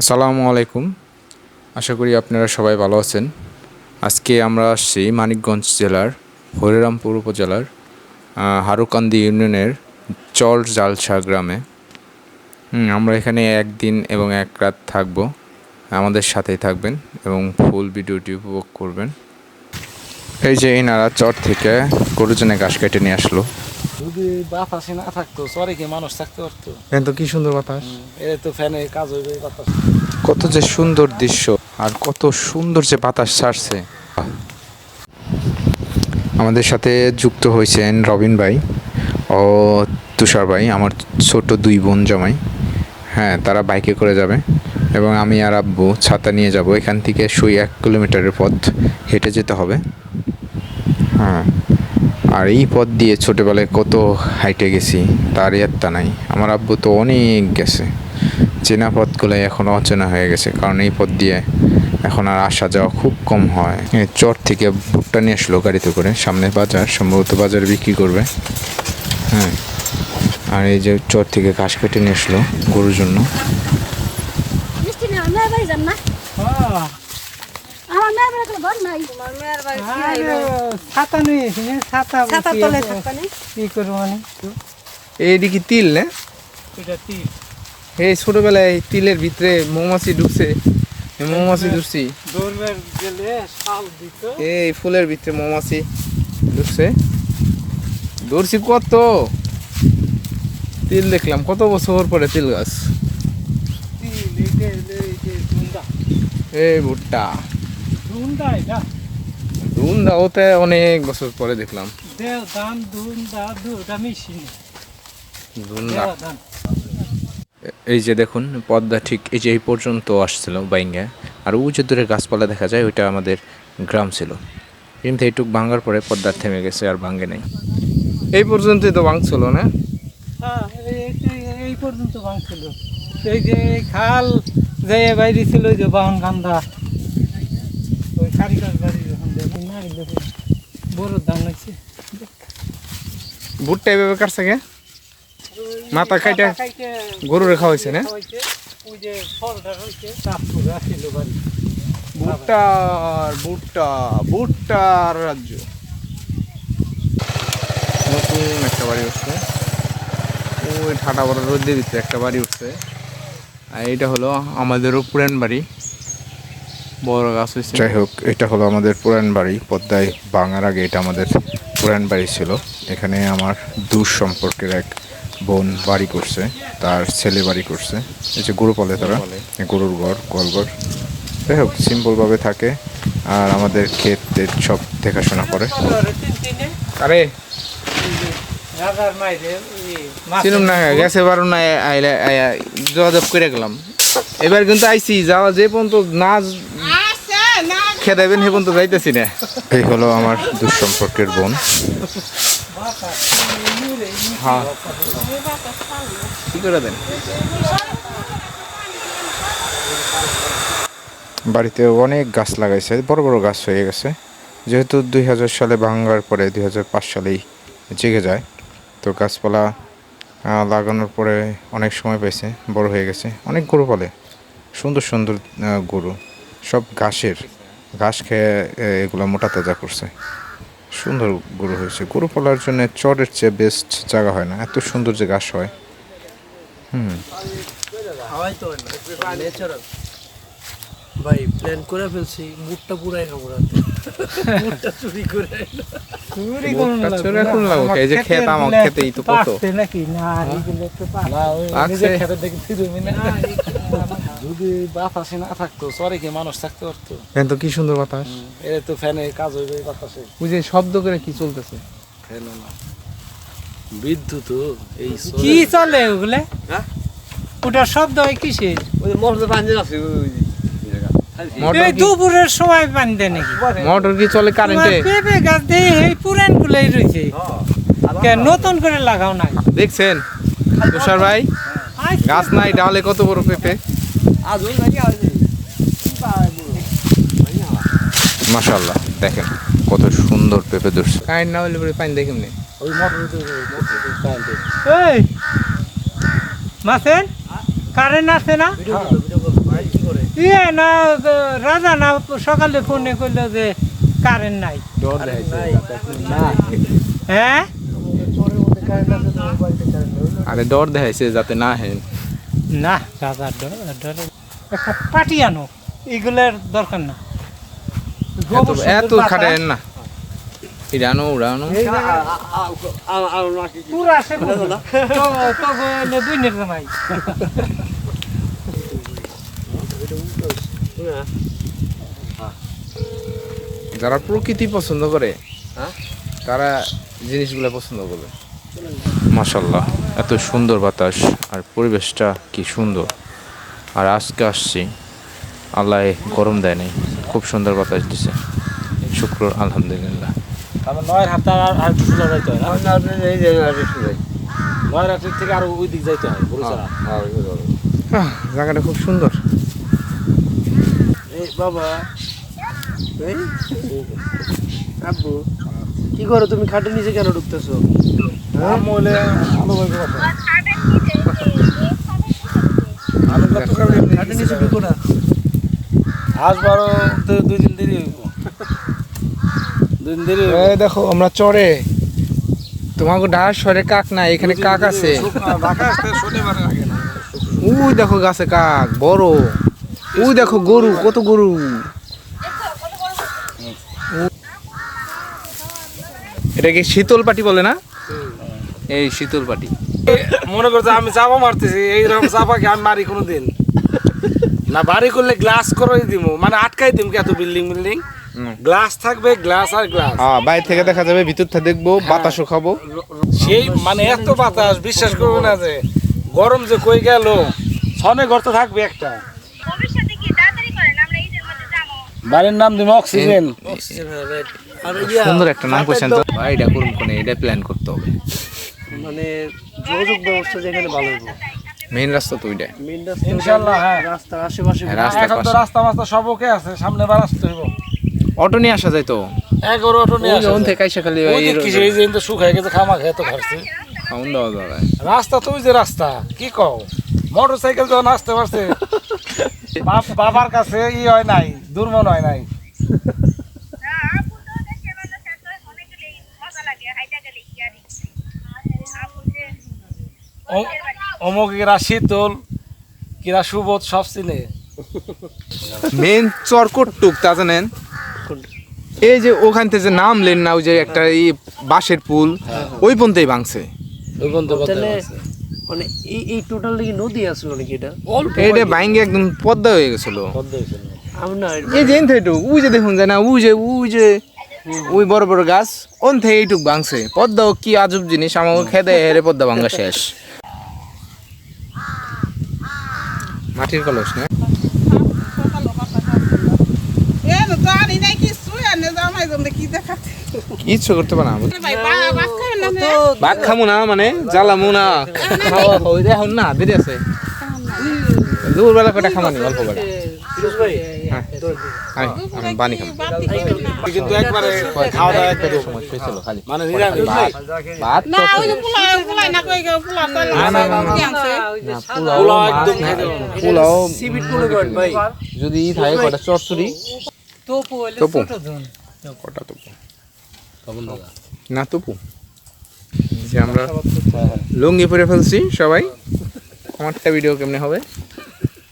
আসসালামু আলাইকুম। আশা করি আপনারা সবাই ভালো আছেন। আজকে আমরা আসছি মানিকগঞ্জ জেলার হরিরামপুর উপজেলার হারুকান্দি ইউনিয়নের চর জালসা গ্রামে। আমরা এখানে একদিন এবং এক রাত থাকব। আমাদের সাথেই থাকবেন এবং ফুল ভিডিওটি উপভোগ করবেন। এই যে এনারা চর থেকে গরুজনে ঘাস কেটে নিয়ে আসলো। যদি বাতাসে না থাকতো সরে কি মানুষ থাকতে পারতো। তো কি সুন্দর বাতাস। এটা তো ফ্যানে কাজ হইবে বাতাস। কত যে সুন্দর দৃশ্য আর কত সুন্দর যে বাতাস ছাড়ছে। আমাদের সাথে যুক্ত হয়েছেন রবিন ভাই ও তুষার ভাই আমার ছোট দুই বোন জামাই। হ্যাঁ তারা বাইকে করে যাবে এবং আমি আর আব্বু ছাতা নিয়ে যাব। এখান থেকে সুই এক কিলোমিটারের পথ হেঁটে যেতে হবে। হ্যাঁ। আর এই পথ দিয়ে ছোটোবেলায় কত হাইটে গেছি, তার ইয়াত্তা নাই। আমার আব্বু তো অনেক গেছে। চেনা পথগুলো এখন অচেনা হয়ে গেছে, কারণ এই পথ দিয়ে এখন আর আসা যাওয়া খুব কম হয়। চর থেকে ভুট্টা নিয়ে আসলো গাড়িতে করে, সামনে বাজার, সম্ভবত বাজারে বিক্রি করবে। হ্যাঁ। আর এই যে চর থেকে ঘাস কেটে নিয়ে আসলো গরুর জন্য মিষ্টি না মেয়ের বাড়ি যান না আমার মেয়ের বাড়ি কোনো ঘর নাই। তোমার মেয়ের বাড়ি ছাতা নিয়েছি ছাতা ছাতা তলে থাকবে না কি করব মানে? এইদিকে তিল না? এটা তিল। এই ছোটবেলায় তিলের ভিতরে মৌমাছি ঢুকছে। মৌমাছি ঢুকছি। এই ফুলের ভিতরে মৌমাছি ঢুকছে। ধরছি কত? তিল দেখলাম কত বছর পরে তিল গাছ? এই ভুট্টা। ধুন্দা ওতে অনেক বছর পরে দেখলাম। এই যে দেখুন পদ্মা ঠিক এই যে এই পর্যন্ত আসছিল বাইঙ্গা। আর ও যে দূরে গাছপালা দেখা যায় ওইটা আমাদের গ্রাম ছিল। কিন্তু এইটুক ভাঙার পরে পদ্মার থেমে গেছে আর ভাঙ্গে নাই। এই পর্যন্তই তো ভাঙছিল না? হ্যাঁ এই- পর্যন্ত ভাঙছিল। এই যে খাল যে বাইরে ছিল ওই যে বাহন কান্দা ওই কারিগর ধান হয়েছে ভুট্টা এভাবে কাটছে গে মাথা খাইটা গরু রেখা হয়েছে না? ওই যে ফলটা রাজ্য। নতুন একটা বাড়ি উঠছে। ওই ঠাটা বড় রোদের ভিতরে একটা বাড়ি উঠছে। আর এটা হলো আমাদেরও পুরান বাড়ি। বড় গাছ হয়েছে। যাই হোক এটা হলো আমাদের পুরান বাড়ি পদ্মায় ভাঙার আগে এটা আমাদের পুরান বাড়ি ছিল। এখানে আমার দূর সম্পর্কের এক বোন বাড়ি করছে তার ছেলে বাড়ি করছে। এই যে গরু পালে তারা গরুর ঘর গোয়ালঘর। যাই হোক সিম্পলভাবে থাকে আর আমাদের ক্ষেত টেত সব দেখাশোনা করে। আরে। চিনুম না গেছে বারো না আইলে যোগাযোগ করে গেলাম। এবার কিন্তু আইসি যাওয়া যে পর্যন্ত না খেয়ে দেবেন সে পর্যন্ত যাইতেছি না। এই হলো আমার দুঃসম্পর্কের বোন। হ্যাঁ। কি করে দেন? বাড়িতে অনেক গাছ লাগাইছে বড় বড় গাছ হয়ে গেছে। যেহেতু দুই হাজার সালে ভাঙার পরে দুই হাজার পাঁচ সালেই জেগে যায় তো গাছপালা লাগানোর পরে অনেক সময় পেয়েছে বড় হয়ে গেছে। অনেক গরু পালে সুন্দর সুন্দর গরু। সব ঘাসের। ঘাস খেয়ে এগুলো মোটা তাজা করছে। সুন্দর গরু হয়েছে। গরু পালার জন্য চরের চেয়ে বেস্ট জায়গা হয় না। এত সুন্দর যে ঘাস হয়। হুম। ভাই প্ল্যান করে ফেলছি মুখটা পুরাই খাব রাতে। চুরি করে চুরি ভুট্টা চুরি এখন লাগবো। এই যে ক্ষেত আমার ক্ষেতেই তো কত। নাকি? তো খেতে না যদি বাতাসে না থাকতো সরে কি মানুষ থাকতে পারতো? তো কি সুন্দর বাতাস। এটা তো ফ্যানে কাজ হইবে বাতাসে। ওই যে শব্দ করে কি চলতেছে? না। বিদ্যুৎ এই কি চলে ওগুলো? হ্যাঁ? ওটা শব্দ হয় কিসের? ওই মোটর পাঞ্জে আছে এই দুপুরের সময় পানি দেয় নাকি? মোটর কি চলে কারেন্টে তোমার পেঁপে গাছ দিয়ে এই পুরান গুলোই রয়েছে। নতুন করে লাগাও না দেখছেন? তুষার ভাই? গাছ নাই ডালে কত বড় পেঁপে। মাশাল্লাহ দেখেন কত সুন্দর পেঁপে ধরছে। কারেন্ট না হলে পানি দেখেন ওই মোটর মোটর কারেন্টে এই মাসেন কারেন্ট আছে না? ইয়ে না রাজা না সকালে ফোনে করল যে কারেন্ট নাই। হ্যাঁ? আরে ডর দেখাইছে যাতে না হেন। না রাজা ড- ডরে। একটা পাটি আনো এগুলোর দরকার না। এত খাটায় না। ইরানো উড়ানো। পুরা সে তো তো গেলে দুই নেট জামাই। যারা প্রকৃতি পছন্দ করে তারা জিনিসগুলো পছন্দ করবে। মাশাল্লাহ এত সুন্দর বাতাস আর পরিবেশটা কি সুন্দর। আর আজকে আসছি আল্লাহ গরম দেয় নাই খুব সুন্দর বাতাস দিছে। শুক্র আলহামদুলিল্লাহ। তারপর নয়ের হাতটা আর আর একটু সোজা যাইতে হয়। নয়ের হাতের থেকে আরও ওই দিক যাইতে হয় বড়ছড়া জায়গাটা খুব সুন্দর। এই বাবা এই আব্বু কি করো তুমি? খাটের নিচে কেন ঢুকতেছো? দুই দিন দেরি দুই দিন দেরি দেখো আমরা চড়ে তোমাকে ঢাস সরে কাক না এখানে কাক আছে। উই দেখো গাছে কাক বড়। উই দেখো গরু কত গরু। এটা কি শীতল পাটি বলে না? এই শীতল পাটি। মনে করছে আমি চাপা মারতেছি এইরকম চাপা কি আমি মারি কোনো দিন না বাড়ি করলে গ্লাস করে দিব মানে আটকাই দিম কি এত বিল্ডিং বিল্ডিং গ্লাস থাকবে গ্লাস আর গ্লাস হ্যাঁ বাইরে থেকে দেখা যাবে ভিতর থেকে দেখব বাতাসও খাব। সেই মানে এত বাতাস বিশ্বাস করব না যে গরম যে কই গেল। ছনে ঘর তো থাকবে একটা। ভবিষ্যতে কি তাড়াতাড়ি করেন? আমরা ঈদের মধ্যে যাব। বাড়ির নাম দিব অক্সিজেন সুন্দর একটা নাম করছেন তো। ভাই এটা করুন কোনে এটা প্ল্যান করতে হবে। মানে যোগাযোগ ব্যবস্থা যেখানে ভালো হইব। মেইন রাস্তা তো ওইটা মেন রাস্তা ইনশাল্লাহ, হ্যাঁ। রাস্তার আশেপাশে হ্যাঁ, রাস্তার এখন তো। রাস্তা মাস্তা সব ওকে আছে সামনে বার আসতে হইব। অটো নিয়ে আসা যায় তো? এগারো অটো নিয়ে আসা যায়। থেকে আইসা খালি ওই যে কিসে এই যে কিন্তু শুকায় গেছে খামা খেয়ে তো খাচ্ছি খাওন দেওয়া যায়। রাস্তা তো ওই যে রাস্তা কি কও? মোটর সাইকেল যখন আসতে পারছে। বাবার কাছে ই হয় নাই দুর্মন হয় নাই। অমুক এরা শীতল কিরা সুবোধ সব চিনে। মেন তা জানেন? এই যে ওখান থেকে যে নামলেন না ওই যে একটা এই বাঁশের পুল ওই পর্যন্তই ভাঙছে। ওই মানে এই এই টোটাল কি নদী আসলো নাকি এটা? এইটা ভাঙ্গে একদম পদ্মা হয়ে গেছিল। আমি না এই যে উই যে দেখুন যায় না উই যে উই যে ওই বড় বড় গাছ ওন থেকে এইটুক ভাঙছে। পদ্মাও কি আজব জিনিস আমাকে খেদে হেরে পদ্মা ভাঙ্গা শেষ। মাটির কলস না? এ জানি নাই কিছু এনে জামাই কি দেখাতে? করতে পারে না। ভাত খামু না মানে জ্বালামু না। খাওয়া হই এখন না দেরি আছে। দুপুরবেলা কটা খামানি অল্প করে? হ্যাঁ মানে মনে যদি ই থাকে কটা চচ্চড়ি? তোপু কটা তপু? না তপু। যে আমরা লুঙ্গি পরে ফেলছি সবাই। আমারটা ভিডিও কেমনে হবে?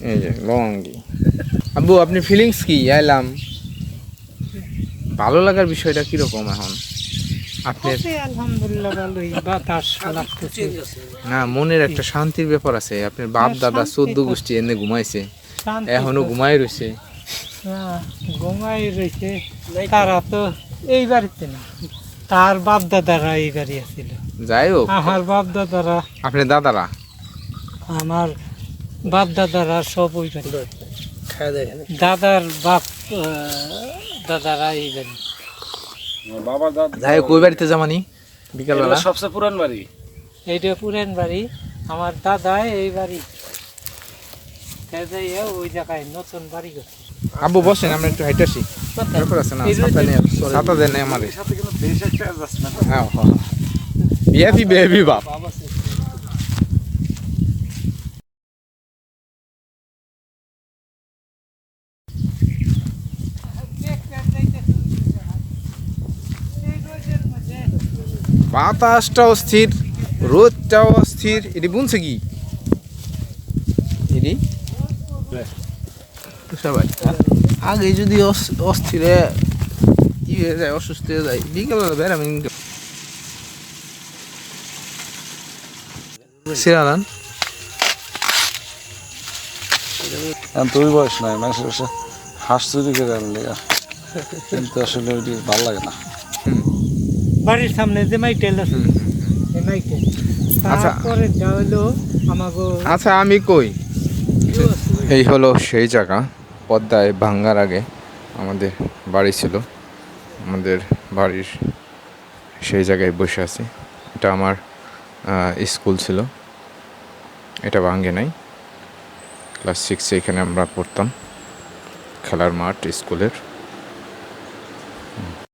এই যে লঙ্গি আব্বু আপনি ফিলিংস কি? এলাম ভালো লাগার বিষয়টা কীরকম এখন? আপনার আলহামদুলিল্লাহ ভালোই। বাতাস লাগতেছে। না মনের একটা শান্তির ব্যাপার আছে। আপনার বাপ দাদা চোদ্দ গোষ্ঠী এনে ঘুমাইছে। এখনও ঘুমাই রয়েছে ঘুমাই রয়েছে তারা তো এই বাড়িতে না। তার বাপ দাদারা এই বাড়ি আছিল। যাই হোক। আমার বাপ দাদারা। আপনার দাদারা? আমার বাপ দাদারা সব ওই বাড়ি দাদার বাপ দাদারা এই বাড়ি বাবার দাদা যাই হোক ওই বাড়িতে জামানি বিকালবেলা সবচেয়ে পুরান বাড়ি এইটা পুরান বাড়ি আমার দাদা এই বাড়ি ওই জায়গায় নতুন বাড়ি করছে আব্বু বসেন আমরা একটু হাইটে আসি তারপর আছে না ছাতা নেই ছাতা দেন আমার সাথে কিন্তু দেশ একটা যাচ্ছে না হ্যাঁ হ্যাঁ বিয়াপি বেবি বাপ বাতাসটা অস্থির রোদটাও অস্থির এটি বুনছে কি? এটি? সবাই আগে যদি অস- অস্থিরে ই হয়ে যায় অসুস্থ হয়ে যায় বিকেলবেলা বেড়াবেন সিরাদান তুই বয়স নাই মানুষের হাঁস চুরি করে আনলে কিন্তু আসলে ওইটি ভালো লাগে না। বাড়ির সামনে যে মাইটেল আছে এই মাইটেল আচ্ছা। তারপরে যা হলো আমাকে আচ্ছা আমি কই? এই হলো সেই জায়গা পদ্মায় ভাঙ্গার আগে আমাদের বাড়ি ছিল। আমাদের বাড়ির সেই জায়গায় বসে আছি। এটা আমার স্কুল ছিল। এটা ভাঙ্গে নাই। ক্লাস সিক্সে এখানে আমরা পড়তাম। খেলার মাঠ স্কুলের।